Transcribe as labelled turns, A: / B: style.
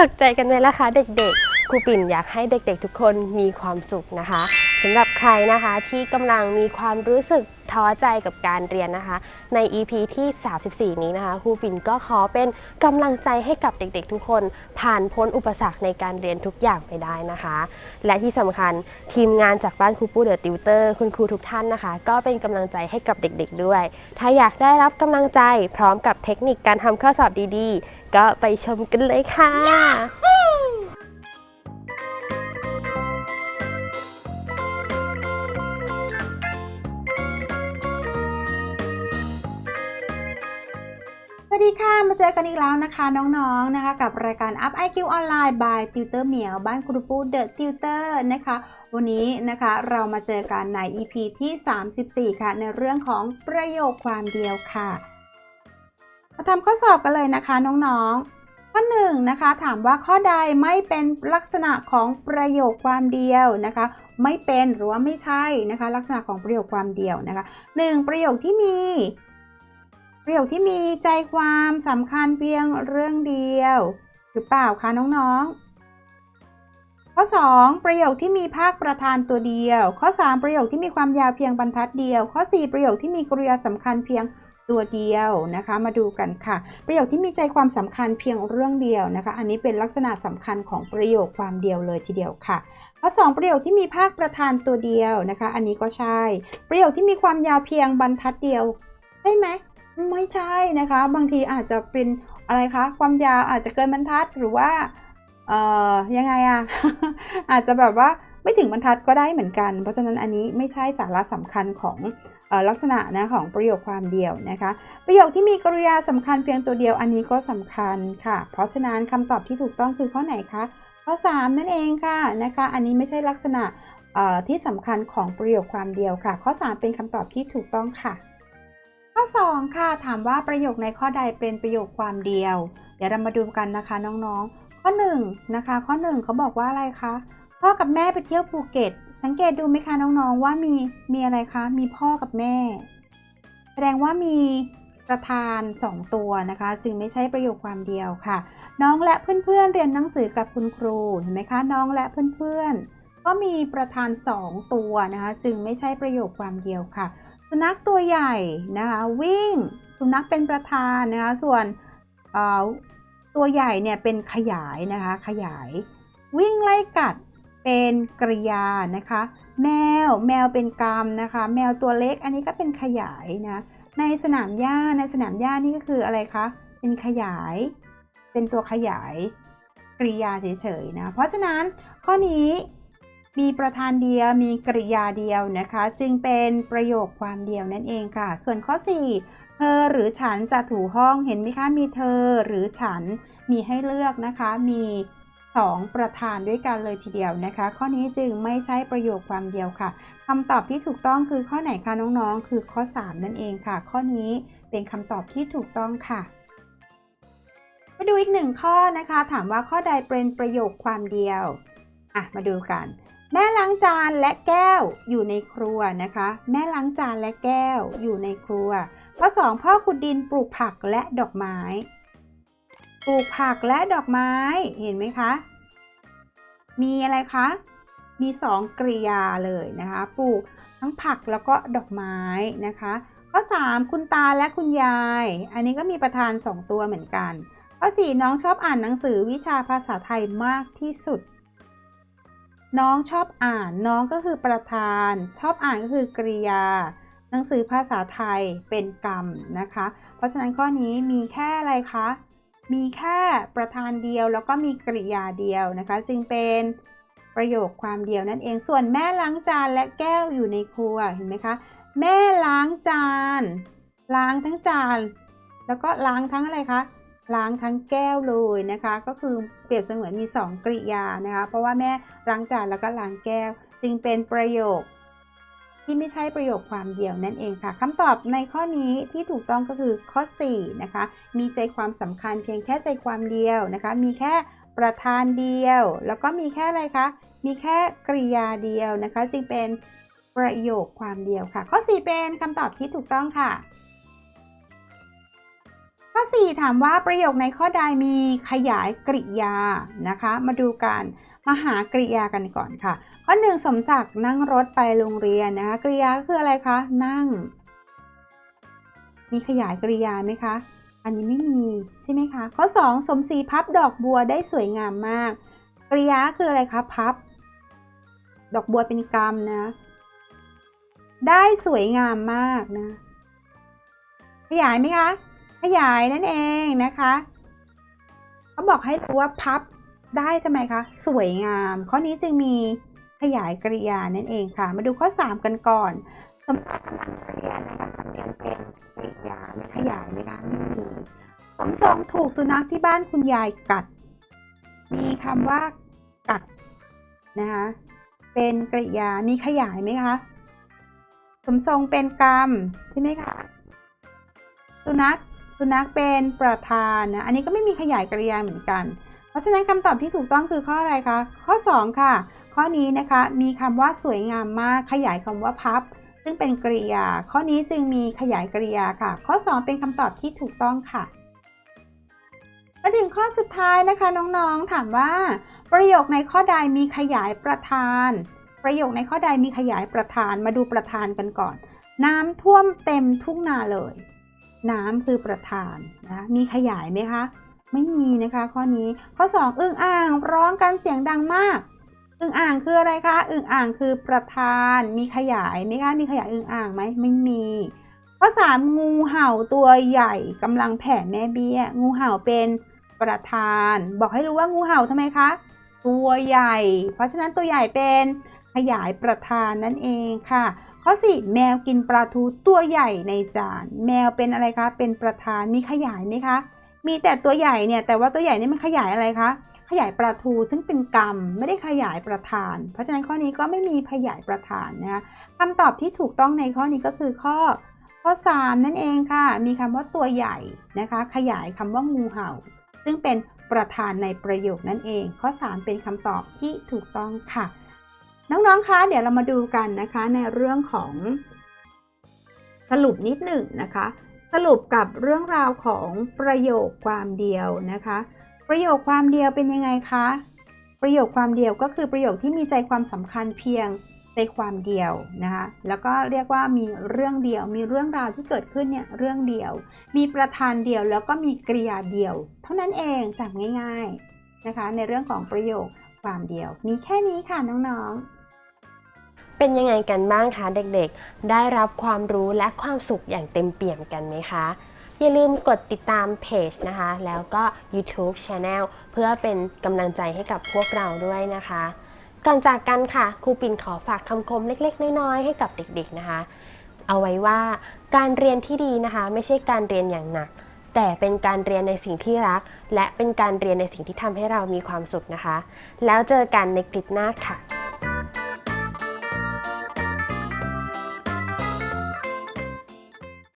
A: ตกใจกันไหมล่ะคะเด็กๆ ครูปิ่นอยากให้เด็กๆ ทุกคนมีความสุขนะคะ สำหรับใครนะคะที่กำลังมีความรู้สึกท้อใจกับการเรียนนะคะ ใน EP ที่ 34 นี้นะคะครูปิ่นก็ขอเป็นกำลังใจให้กับเด็กๆ ทุกคน ผ่านพ้นอุปสรรคในการเรียนทุกอย่างไปได้นะคะ และที่สำคัญทีมงานจากบ้านครูปูเดอะติวเตอร์คุณครูทุกท่านนะคะ ก็เป็นกำลังใจให้กับเด็กๆด้วย ถ้าอยากได้รับกำลังใจพร้อมกับเทคนิคการทำข้อสอบดีๆ ก็ไปชมกันเลยค่ะ
B: ดีค่ะ มาเจอกันอีกแล้วนะคะ น้องๆนะคะ กับรายการ Up IQ Online by Tutor เหมียวบ้านครูปู The Tutor นะคะ วันนี้นะคะเรามาเจอกันใน EP ที่ 34 ค่ะ ในเรื่องของประโยคความเดียวค่ะ มาทำข้อสอบกันเลยนะคะน้องๆ ข้อหนึ่งนะคะ ถามว่าข้อใดไม่เป็นลักษณะของประโยคความเดียวนะคะไม่เป็นหรือว่าไม่ใช่นะคะ ลักษณะของประโยคความเดียวนะคะหนึ่งประโยคที่มี ประโยคที่มีใจความสำคัญเพียงเรื่องเดียว หรือเปล่าคะน้องๆ ข้อ 2 ประโยคที่มีภาคประธานตัวเดียว ข้อ 3 ประโยคที่มีความยาวเพียงบรรทัดเดียว ข้อ 4 ประโยคที่มีกริยาสำคัญเพียงตัวเดียวนะคะ มาดูกันค่ะ ประโยคที่มีใจความสำคัญเพียงเรื่องเดียวนะคะ อันนี้เป็นลักษณะสำคัญของประโยคความเดียวเลยทีเดียวค่ะข้อ2ประโยคที่มีภาคประธานตัวเดียวนะคะ อันนี้ก็ใช่ ประโยคที่มีความยาวเพียงบรรทัดเดียวใช่ไหม ไม่ใช่นะคะ บางทีอาจจะเป็นอะไรคะความยาวอาจจะเกินบรรทัดหรือว่าเอ่อยังไงอะอาจจะแบบว่าไม่ถึงบรรทัดก็ได้เหมือนกัน เพราะฉะนั้นอันนี้ไม่ใช่สาระสำคัญของลักษณะนะของประโยคความเดียวนะคะ ประโยคที่มีกริยาสำคัญเพียงตัวเดียวอันนี้ก็สำคัญค่ะ เพราะฉะนั้นคำตอบที่ถูกต้องคือข้อไหนคะข้อ 3 นั่นเองค่ะนะคะ อันนี้ไม่ใช่ลักษณะที่สำคัญของประโยคความเดียวค่ะ ข้อ 3 เป็นคำตอบที่ถูกต้องค่ะ ข้อ 2 ค่ะ ถามว่าประโยคในข้อใดเป็นประโยคความเดียว เดี๋ยวเรามาดูกันนะคะน้องๆ ข้อ 1 นะคะ ข้อ 1เขาบอกว่าอะไรคะ พ่อกับแม่ไปเที่ยวภูเก็ต สังเกตดูไหมคะน้องๆ ว่ามีมีอะไรคะ มีพ่อกับแม่ แสดงว่ามีประธาน 2 ตัวนะคะ จึงไม่ใช่ประโยคความเดียวค่ะ น้องและเพื่อนๆเรียนหนังสือกับคุณครูเห็นไหมคะน้องและเพื่อนๆก็มีประธาน 2 ตัวนะคะ จึงไม่ใช่ประโยคความเดียวค่ะ สุนัขตัวใหญ่นะคะวิ่งสุนัขเป็นประธานนะคะส่วนตัวใหญ่เนี่ยเป็นขยายนะคะขยาย วิ่งไล่กัดเป็นกริยานะคะ แมวแมวเป็นกรรมนะคะ แมวตัวเล็กอันนี้ก็เป็นขยายนะในสนามหญ้าในสนามหญ้านี่ก็คืออะไรคะเป็นขยาย เป็นตัวขยายกริยาเฉยๆนะเพราะฉะนั้นข้อนี้ มีประธานเดียว มีกริยาเดียวนะคะ จึงเป็นประโยคความเดียวนั่นเองค่ะ ส่วนข้อ 4 เธอหรือฉันจะถูห้องเห็นไหมคะ มีเธอหรือฉันมีให้เลือกนะคะ มี 2 ประธานด้วยกันเลยทีเดียวนะคะ ข้อนี้จึงไม่ใช่ประโยคความเดียวค่ะคำตอบที่ถูกต้องคือข้อไหนคะน้องๆ คือข้อ 3 นั่นเองค่ะ ข้อนี้เป็นคำตอบที่ถูกต้องค่ะมาดูอีกหนึ่งข้อนะคะ ถามว่าข้อใดเป็นประโยคความเดียว อะ มาดูกัน แม่ล้างจานและแก้วอยู่ในครัวนะคะ แม่ล้างจานและแก้วอยู่ในครัว ข้อ 2 พ่อขุดดินปลูกผักและดอกไม้ ปลูกผักและดอกไม้เห็นไหมคะ มีอะไรคะ มีสองกริยาเลยนะคะ ปลูกทั้งผักแล้วก็ดอกไม้นะคะ ข้อ 3 คุณตาและคุณยาย อันนี้ก็มีประธาน 2 ตัวเหมือนกัน ข้อ 4 น้องชอบอ่านหนังสือวิชาภาษาไทยมากที่สุด น้องชอบอ่านน้องก็คือประธาน ชอบอ่านก็คือกริยา หนังสือภาษาไทยเป็นกรรมนะคะ เพราะฉะนั้นข้อนี้มีแค่อะไรคะ มีแค่ประธานเดียวแล้วก็มีกริยาเดียวนะคะ จึงเป็นประโยคความเดียวนั่นเอง ส่วนแม่ล้างจานและแก้วอยู่ในครัวเห็นไหมคะ แม่ล้างจาน ล้างทั้งจาน แล้วก็ล้างทั้งอะไรคะ ล้างทั้งแก้วเลยนะคะ ก็คือเปรียบเสมือนมี 2กริยานะคะ เพราะว่าแม่ล้างจานแล้วก็ล้างแก้ว จึงเป็นประโยคที่ไม่ใช่ประโยคความเดียวนั่นเองค่ะคำตอบในข้อนี้ที่ถูกต้องก็คือข้อ 4 นะคะ มีใจความสำคัญเพียงแค่ใจความเดียวนะคะ มีแค่ประธานเดียว แล้วก็มีแค่อะไรคะ มีแค่กริยาเดียวนะคะ จึงเป็นประโยคความเดียวค่ะ ข้อ 4 เป็นคำตอบที่ถูกต้องค่ะ ข้อ 4 ถามว่าประโยคในข้อใดมีขยายกริยานะคะ มาดูกันมาหากริยากันก่อนค่ะ ข้อ 1 สมศักดิ์นั่งรถไปโรงเรียนนะคะกริยาคืออะไรคะนั่ง มีขยายกริยาไหมคะ อันนี้ไม่มีใช่ไหมคะ ข้อ 2 สมศรีพับดอกบัวได้สวยงามมาก กริยาคืออะไรคะพับ ดอกบัวเป็นกรรมนะ ได้สวยงามมากนะ ขยายไหมคะ ขยายนั่นเองนะคะเขาบอกให้รู้ว่าพับได้ทำไมคะ สวยงาม ข้อนี้จึงมีขยายกริยานั่นเองค่ะ มาดูข้อ 3 กันก่อนสมศักดิ์กำลังเรียนนะคะเนียงเป็นกริยาไม่ขยายไหมคะไม่มีสมทรงถูกสุนัขที่บ้านคุณยายกัด มีคำว่ากัดนะคะเป็นกริยามีขยายไหมคะสมทรงเป็นกรรมใช่ไหมคะสุนัข สุนัขเป็นประธานนะ อันนี้ก็ไม่มีขยายกริยาเหมือนกัน เพราะฉะนั้นคำตอบที่ถูกต้องคือข้ออะไรคะ ข้อ 2 ค่ะ ข้อนี้นะคะมีคำว่าสวยงามมากขยายคำว่าพับ ซึ่งเป็นกริยา ข้อนี้จึงมีขยายกริยาค่ะ ข้อ 2 เป็นคำตอบที่ถูกต้องค่ะมาถึงข้อสุดท้ายนะคะน้องๆ ถามว่า ประโยคในข้อใดมีขยายประธาน ประโยคในข้อใดมีขยายประธานมาดูประธานกันก่อน น้ำท่วมเต็มทุ่งนาเลย น้ำคือประธานนะมีขยายไหมคะ ไม่มีนะคะข้อนี้ข้อ 2 อึ่งอ่างร้องกันเสียงดังมาก อึ่งอ่างคืออะไรคะอึ่งอ่างคือประธาน มีขยายไหมคะมีขยายอึ่งอ่างไหมไม่มีข้อ 3 งูเห่าตัวใหญ่กำลังแผ่แม่เบี้ย งูเห่าเป็นประธาน บอกให้รู้ว่างูเห่าทำไมคะ ตัวใหญ่ เพราะฉะนั้นตัวใหญ่เป็น ขยายประธานนั่นเองค่ะ ข้อ4แมวกินปลาทูตัวใหญ่ในจาน แมวเป็นอะไรคะเป็นประธานมีขยายไหมคะ มีแต่ตัวใหญ่เนี่ยแต่ว่าตัวใหญ่นี่มันขยายอะไรคะขยายปลาทูซึ่งเป็นกรรมไม่ได้ขยายประธาน เพราะฉะนั้นข้อนี้ก็ไม่มีขยายประธานนะคะคำตอบที่ถูกต้องในข้อนี้ก็คือข้อข้อ 3 นั่นเองค่ะ มีคำว่าตัวใหญ่นะคะ ขยายคำว่างูเห่า ซึ่งเป็นประธานในประโยคนั่นเอง ข้อ 3 เป็นคำตอบที่ถูกต้องค่ะ น้องๆ คะ เดี๋ยวเรามาดูกันนะคะในเรื่องของ สรุปนิดหนึ่งนะคะ สรุปกับเรื่องราวของประโยคความเดียวนะคะ ประโยคความเดียวเป็นยังไงคะ ประโยคความเดียวก็คือประโยคที่มีใจความสำคัญเพียงใจความเดียวนะคะ แล้วก็เรียกว่ามีเรื่องเดียว มีเรื่องราวที่เกิดขึ้นเนี่ยเรื่องเดียว มีประธานเดียวแล้วก็มีกริยาเดียว เท่านั้นเองจำง่าย ๆนะคะ ในเรื่องของประโยคความเดียว มีแค่นี้ค่ะน้องๆ
A: เป็นยังไงกันบ้างคะเด็กๆ ได้รับความรู้และความสุขอย่างเต็มเปี่ยมกันไหมคะ อย่าลืมกดติดตามเพจนะคะ แล้วก็ YouTube Channel เพื่อเป็นกำลังใจให้กับพวกเราด้วยนะคะ ก่อนจากกันค่ะครูปิ่นขอฝากคำคมเล็กๆ น้อยๆ ให้กับเด็กๆนะคะ เอาไว้ว่าการเรียนที่ดีนะคะ ไม่ใช่การเรียนอย่างหนักแต่เป็นการเรียนในสิ่งที่รัก และเป็นการเรียนในสิ่งที่ทำให้เรามีความสุขนะคะ แล้วเจอกันในคลิปหน้าค่ะ